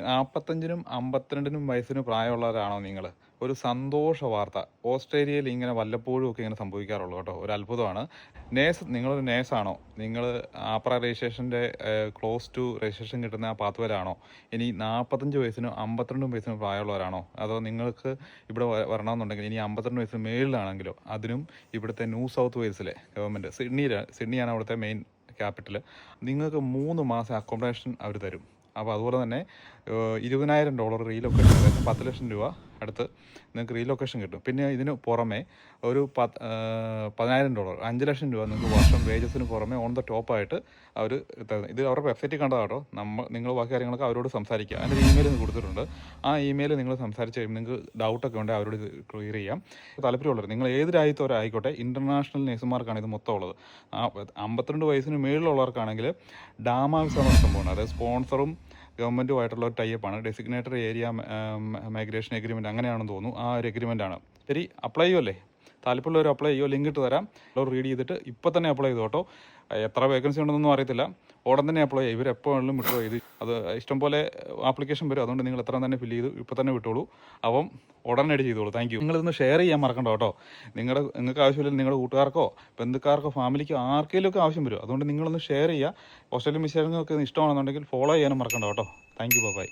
നാൽപ്പത്തഞ്ചിനും അമ്പത്തിരണ്ടിനും വയസ്സിന് പ്രായമുള്ളവരാണോ നിങ്ങൾ? ഒരു സന്തോഷ വാർത്ത. ഓസ്ട്രേലിയയിൽ ഇങ്ങനെ വല്ലപ്പോഴും ഒക്കെ ഇങ്ങനെ സംഭവിക്കാറുള്ളൂ കേട്ടോ. ഒരു അത്ഭുതമാണ്. നേഴ്സ് നിങ്ങളൊരു നേഴ്സാണോ? നിങ്ങൾ ആപ്ര രജിസ്ട്രേഷന്റെ ക്ലോസ് ടു രജിസ്ട്രേഷൻ കിട്ടുന്ന ആ പാത്തുവരാണോ ഇനി നാൽപ്പത്തഞ്ച് വയസ്സിനും അമ്പത്തിരണ്ടും വയസ്സിനും പ്രായമുള്ളവരാണോ? അതോ നിങ്ങൾക്ക് ഇവിടെ വരണമെന്നുണ്ടെങ്കിൽ ഇനി അമ്പത്തിരണ്ട് വയസ്സിന് മേളിലാണെങ്കിലോ? അതിനും ഇവിടുത്തെ ന്യൂ സൗത്ത് വെയിൽസിലെ ഗവൺമെന്റ് സിഡ്നിയിലാണ് സിഡ്നിയാണ് അവിടുത്തെ മെയിൻ ക്യാപിറ്റൽ നിങ്ങൾക്ക് മൂന്ന് മാസം അക്കോമഡേഷൻ അവർ തരും. അപ്പോൾ അതുപോലെ തന്നെ ഇരുപതിനായിരം ഡോളർ റീലൊക്കെ പത്ത് ലക്ഷം രൂപ അടുത്ത് നിങ്ങൾക്ക് റീലൊക്കേഷൻ കിട്ടും. പിന്നെ ഇതിന് പുറമെ ഒരു പത്ത് പതിനായിരം ഡോളർ അഞ്ച് ലക്ഷം രൂപ നിങ്ങൾക്ക് വർഷം വേജസിന് പുറമെ ഓൺ ദ ടോപ്പായിട്ട് അവർ ഇത് അവരുടെ വെബ്സൈറ്റിൽ കണ്ടതാണ് കേട്ടോ. നമ്മൾ നിങ്ങൾ ബാക്കി കാര്യങ്ങളൊക്കെ അവരോട് സംസാരിക്കുക. അതിന്റെ ഇമെയിൽ കൊടുത്തിട്ടുണ്ട്. ആ ഇമെയിൽ നിങ്ങൾ സംസാരിച്ച് കഴിയുമ്പോൾ നിങ്ങൾക്ക് ഡൗട്ടൊക്കെ ഉണ്ടെങ്കിൽ അവരോട് ക്ലിയർ ചെയ്യാം. താല്പര്യമുള്ളവർ നിങ്ങൾ ഏത് രാജ്യത്തോരായിക്കോട്ടെ ഇന്റർനാഷണൽ നേഴ്സുമാർക്കാണ് ഇത് മൊത്തം ഉള്ളത്. അമ്പത്തിരണ്ട് വയസ്സിന് മേളിലുള്ളവർക്കാണെങ്കിൽ ഡാമാവിസ എന്ന സംഭവമാണ് അതായത് സ്പോൺസറും ഗവൺമെന്റുമായിട്ടുള്ള ഒരു ടൈപ്പാണ് ഡെസിഗ്നേറ്റഡ് ഏരിയ മൈഗ്രേഷൻ എഗ്രിമെന്റ് അങ്ങനെയാണെന്ന് തോന്നുന്നു. ആ ഒരു എഗ്രിമെന്റ് ആണ്. ശരി അപ്ലൈ ചെയ്യുമല്ലേ താല്പര്യമുള്ളവർ അപ്ലൈ ചെയ്യുമോ ലിങ്ക് ഇട്ട് തരാം. റീഡ് ചെയ്തിട്ട് ഇപ്പോൾ തന്നെ അപ്ലൈ ചെയ്തോട്ടോ എത്ര വേക്കൻസി ഉണ്ടെന്നൊന്നും അറിയത്തില്ല. ഉടൻ തന്നെ അപ്ലൈ ചെയ്യും ഇവർ എപ്പോൾ വേണമെങ്കിലും വിഡ്രോ ചെയ്ത് അത് ഇഷ്ടംപോലെ ആപ്ലിക്കേഷൻ വരും. അതുകൊണ്ട് നിങ്ങൾ എത്ര തന്നെ ഫില്ല് ചെയ്ത് ഇപ്പോൾ തന്നെ വിട്ടോളൂ. അപ്പം ഉടനടി ചെയ്തോളൂ. താങ്ക് യു നിങ്ങളിതൊന്ന് ഷെയർ ചെയ്യാൻ മറക്കണ്ട കേട്ടോ. നിങ്ങളുടെ നിങ്ങൾക്ക് ആവശ്യമില്ല നിങ്ങളുടെ കൂട്ടുകാർക്കോ ബന്ധുക്കാർക്കോ ഫാമിലിക്കോ ആർക്കെങ്കിലും ഒക്കെ ആവശ്യം വരും. അതുകൊണ്ട് നിങ്ങളൊന്ന് ഷെയർ ചെയ്യുക. ഓസ്ട്രേലിയൻ വിശേഷങ്ങൾക്ക് ഇഷ്ടമാണെന്നുണ്ടെങ്കിൽ ഫോളോ ചെയ്യാനും മറക്കണ്ട കേട്ടോ. Thank you by